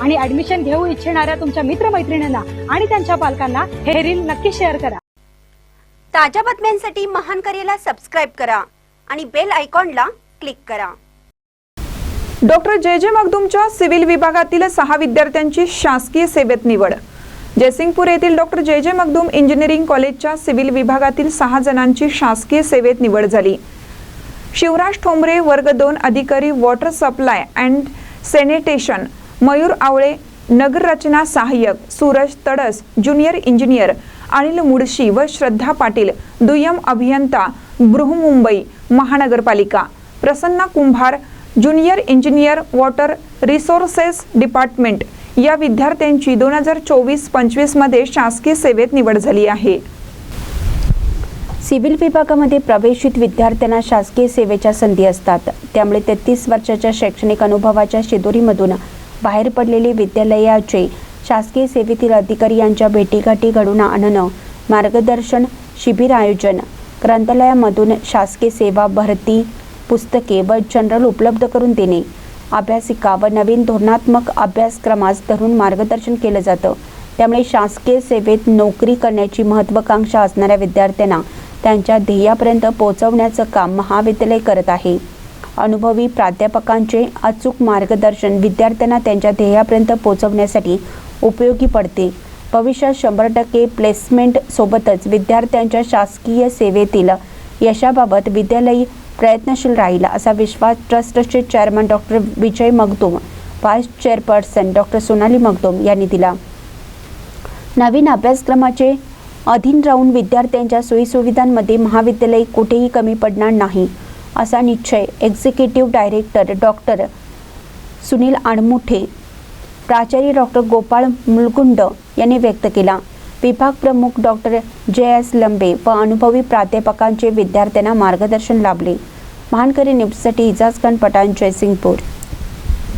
आणि ऍडमिशन घेऊ इच्छिणाऱ्या तुमच्या मित्रमैत्रिणींना आणि त्यांच्या पालकांना हे रील नक्की शेअर करा. ताज्या बातम्यांसाठी महान करेला सबस्क्राईब करा आणि बेल आयकॉनला क्लिक करा. डॉक्टर जे जे मगदुमच्या सिव्हिल विभागातील सहा विद्यार्थ्यांची शासकीय सेवेत निवड. जयसिंगपूर येथील डॉक्टर जे जे मगदुम इंजिनिअरिंग कॉलेजच्या सिव्हिल विभागातील सहा जणांची शासकीय सेवेत निवड झाली. शिवराज ठोंबरे वर्ग दोन अधिकारी water supply and sanitation Mayur Awale नगररचना सहाय्यक सूरज तडस ज्युनियर इंजिनियर अनिल मुडशी व श्रद्धा पाटील दुय्यम अभियंता Brihanmumbai Mahanagarpalika Prasanna Kumbhar junior engineer water resources department या विद्यार्थ्यांची दोन हजार चोवीस पंचवीसमध्ये शासकीय सेवेत निवड झाली आहे. सिव्हिल विभागामध्ये प्रवेशित विद्यार्थ्यांना शासकीय सेवेच्या संधी असतात. त्यामुळे तेहतीस वर्षाच्या शैक्षणिक अनुभवाच्या शिदोरीमधून बाहेर पडलेले विद्यालयाचे शासकीय सेवेतील अधिकारी यांच्या भेटीगाठी घडून आणणं मार्गदर्शन शिबिर आयोजन ग्रंथालयामधून शासकीय सेवा भरती पुस्तके व जनरल उपलब्ध करून देणे. अभ्यासिका व नवीन धोरणात्मक अभ्यासक्रमास धरून मार्गदर्शन केलं जातं. त्यामुळे शासकीय सेवेत नोकरी करण्याची महत्त्वाकांक्षा असणाऱ्या विद्यार्थ्यांना त्यांच्या ध्येयापर्यंत पोहोचवण्याचं काम महाविद्यालय करत आहे. अनुभवी प्राध्यापकांचे अचूक मार्गदर्शन विद्यार्थ्यांना त्यांच्या ध्येयापर्यंत पोहोचवण्यासाठी उपयोगी पडते. भविष्यात शंभर टक्के प्लेसमेंट सोबतच विद्यार्थ्यांच्या शासकीय सेवेतील यशाबाबत विद्यालय प्रयत्नशील राहील असा विश्वास ट्रस्टचे chairman doctor Vijay Magdum vice chairperson doctor Sonali Magdum यांनी दिला. नवीन अभ्यासक्रमाचे अधीन राहून विद्यार्थ्यांच्या सोयीसुविधांमध्ये महाविद्यालय कुठेही कमी पडणार नाही. असा निश्चय executive director doctor Sunil Admuthe प्राचार्य डॉक्टर गोपाळ मुलगुंड यांनी व्यक्त केला. विभाग प्रमुख डॉक्टर जे एस लंबे व अनुभवी प्राध्यापकांचे विद्यार्थ्यांना मार्गदर्शन लाभले. महानकरी न्यूजसाठी इजाजखान पठाण जयसिंगपूर.